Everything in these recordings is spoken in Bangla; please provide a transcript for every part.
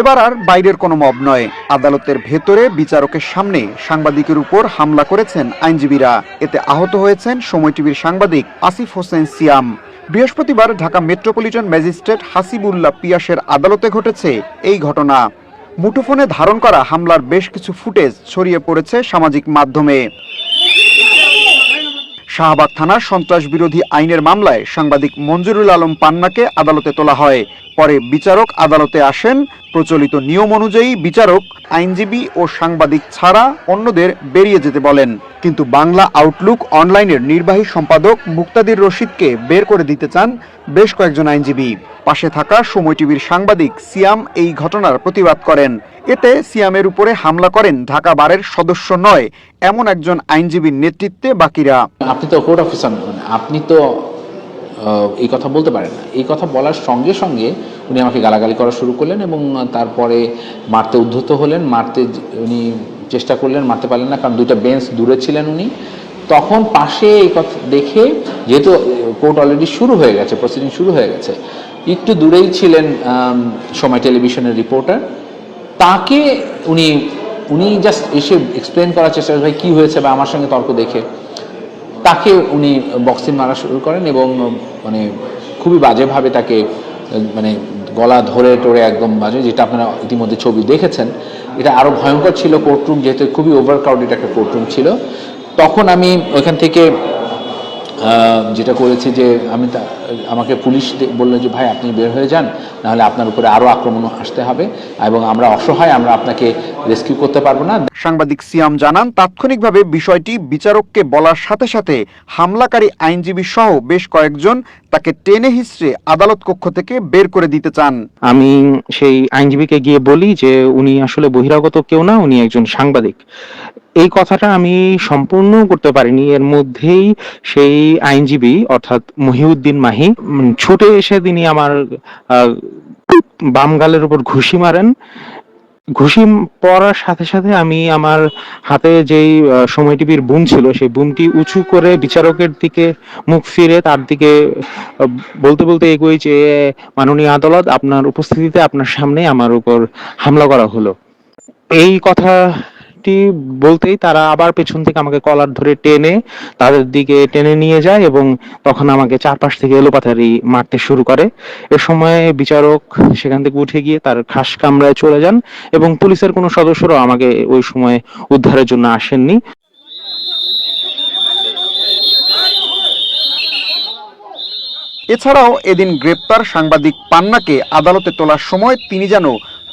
এবার আর বাইরের কোনো মব নয়। আদালতের ভেতরে বিচারকের সামনে সাংবাদিকের উপর হামলা করেছেন আইনজীবীরা। এতে আহত হয়েছেন সময় টিভির সাংবাদিক আসিফ হোসেন সিয়াম। বৃহস্পতিবার ঢাকা মেট্রোপলিটন ম্যাজিস্ট্রেট হাসিবুল্লাহ পিয়াসের আদালতে ঘটেছে এই ঘটনা। মুঠোফোনে ধারণ করা হামলার বেশ কিছু ফুটেজ ছড়িয়ে পড়েছে সামাজিক মাধ্যমে। শাহবাগ থানার সন্ত্রাস বিরোধী আইনের মামলায় সাংবাদিক মঞ্জুরুল আলম পান্নাকে আদালতে তোলা হয়। পরে বিচারক আদালতে আসেন। প্রচলিত নিয়ম অনুযায়ী বিচারক, আইনজীবী ও সাংবাদিক ছাড়া অন্যদের বেরিয়ে যেতে বলেন। কিন্তু বাংলা আউটলুক অনলাইনের নির্বাহী সম্পাদক মুক্তাদির রশিদকে বের করে দিতে চান বেশ কয়েকজন আইনজীবী। পাশে থাকা সময় টিভির সাংবাদিক সিয়াম এই ঘটনার প্রতিবাদ করেন। এতে সিয়ামের উপরে হামলা করেন ঢাকা বারের সদস্য নয়, এমন একজন আইনজীবীর নেতৃত্বে বাকিরা। আপনি তো কোর্ট অফিসার নন আপনি তো এই কথা বলতে পারেন না। এই কথা বলার সঙ্গে সঙ্গে উনি আমাকে গালাগালি করা শুরু করলেন এবং তারপরে মারতে উদ্ধত হলেন, মারতে উনি চেষ্টা করলেন, মারতে পারলেন না, কারণ দুইটা বেঞ্চ দূরে ছিলেন উনি। তখন পাশে এই কথা, দেখে যেহেতু কোর্ট অলরেডি শুরু হয়ে গেছে, প্রসিডিং শুরু হয়ে গেছে, একটু দূরেই ছিলেন সময় টেলিভিশনের রিপোর্টার। তাকে উনি উনি জাস্ট এসে এক্সপ্লেন করার চেষ্টা ভাই, কী হয়েছে বা আমার সঙ্গে তর্ক দেখে। তাকে উনি বক্সিং মারা শুরু করেন এবং মানে খুবই বাজেভাবে তাকে মানে গলা ধরে টরে একদম বাজে, যেটা আপনারা ইতিমধ্যে ছবি দেখেছেন। এটা আরও ভয়ঙ্কর ছিল কোর্টরুম যেহেতু খুবই ওভার ক্রাউডেড একটা কোর্টরুম ছিল। তখন আমি ওইখান থেকে যেটা করেছি যে আমি আমাকে পুলিশ বলল যে ভাই আপনি বের হয়ে যান নাহলে আপনার উপরে আরও আক্রমণ আসতে হবে এবং আমরা অসহায় আমরা আপনাকে রেস্কিউ করতে পারব না। সাংবাদিক সিয়াম জানান তাৎক্ষণিকভাবে বিষয়টি বিচারককে বলার সাথে সাথে হামলাকারী আইনজীবী সহ বেশ কয়েকজন তাকে টেনে হিসড়ে আদালত কক্ষ থেকে বের করে দিতে চান। আমি সেই আইনজীবীকে গিয়ে বলি যে উনি আসলে বহিরাগত কেউ না উনি একজন সাংবাদিক। এই কথাটা আমি সম্পূর্ণ করতে পারিনি। এর মধ্যেই সেই আইনজীবী অর্থাৎ মহিউদ্দিন মাহি উম, ছুটে এসে তিনি আমার বাম গালের উপর ঘুষি মারেন। ঘুষি পড়ার সাথে সাথে আমি আমার হাতে যেই সময় টিভির বুম ছিল সেই বুমটি উঁচু করে বিচারকের দিকে মুখ ফিরে তার দিকে বলতে বলতে এগোই যে মাননীয় আদালত আপনার উপস্থিতিতে আপনার সামনে আমার উপর হামলা করা হলো। এই কথাটি বলতেই তারা আবার পেছন থেকে আমাকে কলার ধরে টেনে তাদের দিকে টেনে নিয়ে যায় এবং তখন আমাকে চারপাশ থেকে এলোপাথারি মারতে শুরু করে। এ সময় বিচারক সেখান থেকে উঠে গিয়ে তার খাস কামরায় চলে যান এবং পুলিশের কোনো সদস্যরাও আমাকে ওই সময় উদ্ধারের জন্য আসেননি। এছাড়াও এদিন গ্রেপ্তার সাংবাদিক পান্নাকে আদালতে তোলার সময় তিনি যেন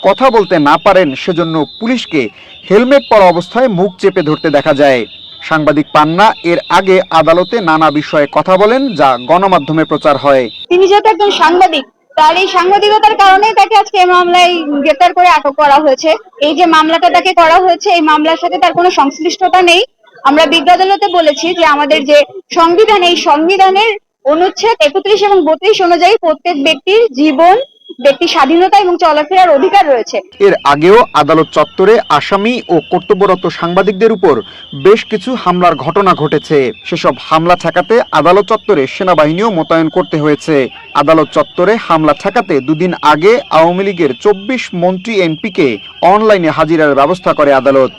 কথা বলতে না পারেন সেজন্য পুলিশকে হেলমেট পরা অবস্থায় মুখ চেপে ধরতে দেখা যায়। সাংবাদিক পান্না এর আগে আদালতে নানা বিষয়ে কথা বলেন, যা গণমাধ্যমে প্রচার হয়। তিনি যেহেতু একজন সাংবাদিক, তার এই সাংবাদিকতার কারণেই তাকে আজকে এই মামলায় গ্রেপ্তার করে আটক করা হয়েছে। এই যে মামলাটা তাকে করা হয়েছে, এই মামলার সাথে তার কোনো সংশ্লিষ্টতা নেই। আমরা বিজ্ঞ আদালতে বলেছি যে আমাদের যে সংবিধান, এই সংবিধানের অনুচ্ছেদ একত্রিশ এবং বত্রিশ অনুযায়ী প্রত্যেক ব্যক্তির জীবন ব্যক্তি স্বাধীনতা এবং চলাফেরার অধিকার রয়েছে। এর আগেও আদালত চত্বরে আসামি ও কর্তব্যরত সাংবাদিকদের উপর বেশ কিছু হামলার ঘটনা ঘটেছে। সেসব হামলা ঠেকাতে আদালত চত্বরে সেনাবাহিনীও মোতায়েন করতে হয়েছে। আদালত চত্বরে হামলা ঠেকাতে দুদিন আগে আওয়ামী লীগের চব্বিশ মন্ত্রী এমপিকে অনলাইনে হাজিরার ব্যবস্থা করে আদালত।